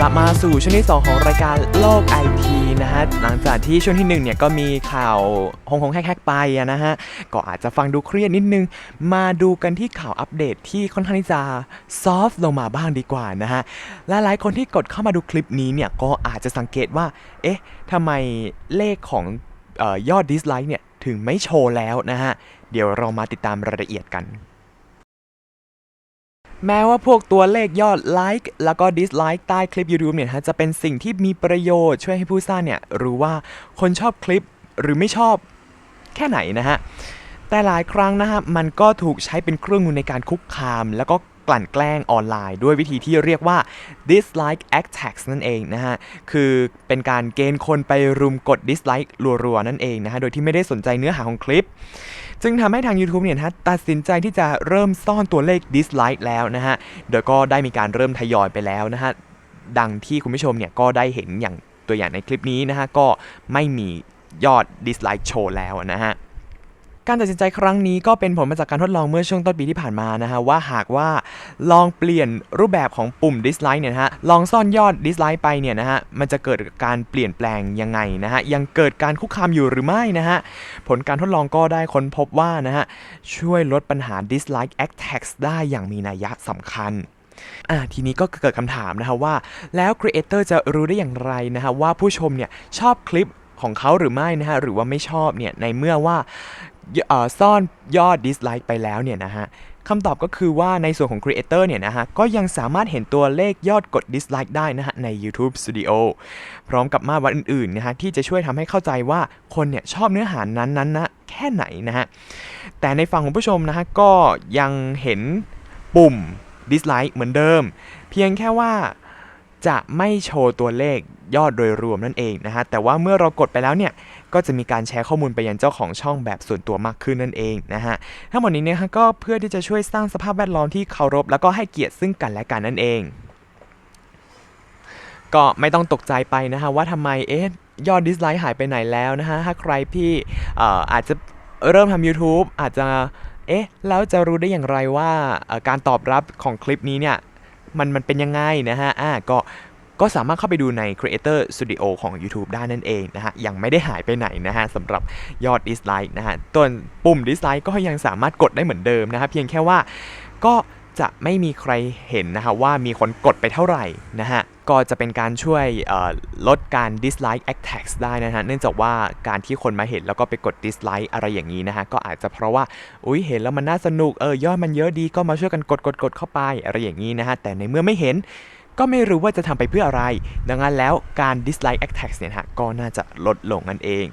กลับมาสู่ช่วงที่ 2 ของรายการโลกไอทีนะฮะ หลังจากที่ช่วงที่ 1 เนี่ยก็มีข่าวหงหงแฮกๆไปนะฮะ ก็อาจจะฟังดูเครียดนิดนึง มาดูกันที่ข่าวอัปเดตที่ค่อนข้างที่จะซอฟต์ลงมาบ้างดีกว่านะฮะและหลายคนที่กดเข้ามาดูคลิปนี้เนี่ยก็อาจจะสังเกตว่า เอ๊ะทำไมเลขของออยอดดิสไลค์เนี่ยถึงไม่โชว์แล้วนะฮะ เดี๋ยวเรามาติดตามรายละเอียดกัน แม้ว่าพวกตัวเลขยอดไลค์แล้วก็ดิสไลค์ใต้คลิป YouTube เนี่ยนะฮะจะเป็นสิ่งที่มีประโยชน์ช่วยให้ผู้สร้างเนี่ยรู้ว่าคนชอบคลิปหรือไม่ชอบแค่ไหนนะฮะ แต่หลายครั้งนะฮะมันก็ถูกใช้เป็นเครื่องมือในการคุกคาม แล้วก็กลั่นแกล้งออนไลน์ด้วยวิธีที่เรียกว่า dislike attacks นั่นเองนะฮะ คือเป็นการเกณฑ์คนไปรุมกด dislike รัวๆ นั่นเองนะฮะ โดยที่ไม่ได้สนใจเนื้อหาของคลิป จึงทำให้ทาง YouTube เนี่ยนะฮะตัดสินใจที่จะเริ่มซ่อนตัวเลข dislike แล้วนะฮะโดยก็ได้มีการเริ่มทยอยไปแล้วนะฮะดังที่คุณผู้ชมเนี่ยก็ได้เห็นอย่างตัวอย่างในคลิปนี้นะฮะก็ไม่มียอด dislike โชว์แล้วนะฮะ การตัดสินใจครั้งนี้ก็เป็นผลมาจากการทดลองเมื่อช่วงต้นปีที่ผ่านมานะฮะว่าหากว่าลองเปลี่ยนรูปแบบของปุ่ม dislike เนี่ยนะฮะลองซ่อนยอด dislike ไปเนี่ยนะฮะมันจะเกิดการเปลี่ยนแปลงยังไงนะฮะยังเกิดการคุกคามอยู่หรือไม่นะฮะผลการทดลองก็ได้ค้นพบว่านะฮะช่วยลดปัญหา dislike attacks ได้อย่างมีนัยสำคัญอะทีนี้ก็เกิดคำถามนะฮะว่า แล้วครีเอเตอร์จะรู้ได้อย่างไรนะฮะว่าผู้ชมเนี่ยชอบคลิปของเขาหรือไม่นะฮะหรือว่าไม่ชอบเนี่ยในเมื่อว่า ซ่อนยอด dislike ไปแล้วเนี่ยนะฮะคำตอบก็คือว่าในส่วนของ Creator เนี่ยนะฮะ ก็ยังสามารถเห็นตัวเลขยอดกด dislike ได้นะฮะ ใน YouTube Studio พร้อมกับมาตรวัดอื่นๆนะฮะ ที่จะช่วยทำให้เข้าใจว่าคนเนี่ยชอบเนื้อหานั้นๆนะแค่ไหนนะฮะ แต่ในฝั่งของผู้ชมนะฮะ ก็ยังเห็นปุ่ม dislike เหมือนเดิม เพียงแค่ว่าจะไม่โชว์ตัวเลข ยอดโดยรวมนั่นเองนะฮะ แต่ว่าเมื่อเรากดไปแล้วเนี่ย ก็จะมีการแชร์ข้อมูลไปยังเจ้าของช่องแบบส่วนตัวมากขึ้นนั่นเองนะฮะ ทั้งหมดนี้เนี่ยฮะก็เพื่อที่จะช่วยสร้างสภาพแวดล้อมที่เคารพ แล้วก็ให้เกียรติซึ่งกันและกันนั่นเอง ก็ไม่ต้องตกใจไปนะฮะว่าทำไมเอ๊ะยอดดิสไลค์หายไปไหนแล้วนะฮะ ถ้าใครพี่ออาจจะเริ่มทำ YouTube อาจจะ เอ๊ะ แล้วจะรู้ได้อย่างไรว่าการตอบรับของคลิปนี้เนี่ย มันมันเป็นยังไงนะฮะ อ่า ก็ ก็สามารถเข้าไปดูใน Creator Studio ของ YouTube ได้นั่นเองนะฮะ ยังไม่ได้หายไปไหนนะฮะสำหรับยอด dislike นะฮะตัวนปุ่ม dislike ก็ยังสามารถกดได้เหมือนเดิมนะฮะเพียงแค่ว่าก็จะไม่มีใครเห็นนะฮะว่ามีคนกดไปเท่าไหร่นะฮะก็จะเป็นการช่วยลดการ dislike attacks ได้นะฮะ เนื่องจากว่าการที่คนมาเห็นแล้วก็ไปกด dislike อะไรอย่างนี้นะฮะ ก็อาจจะเพราะว่า อุ้ยเห็นแล้วมันน่าสนุก เออยอดมันเยอะดีก็มาช่วยกันกดกดกดเข้าไปอะไรอย่างนี้นะฮะ แต่ในเมื่อไม่เห็น ก็ไม่รู้ว่าจะทำไปเพื่ออะไร ดังนั้นแล้วการ dislike attacks เนี่ยฮะก็น่าจะลดลงนั่นเอง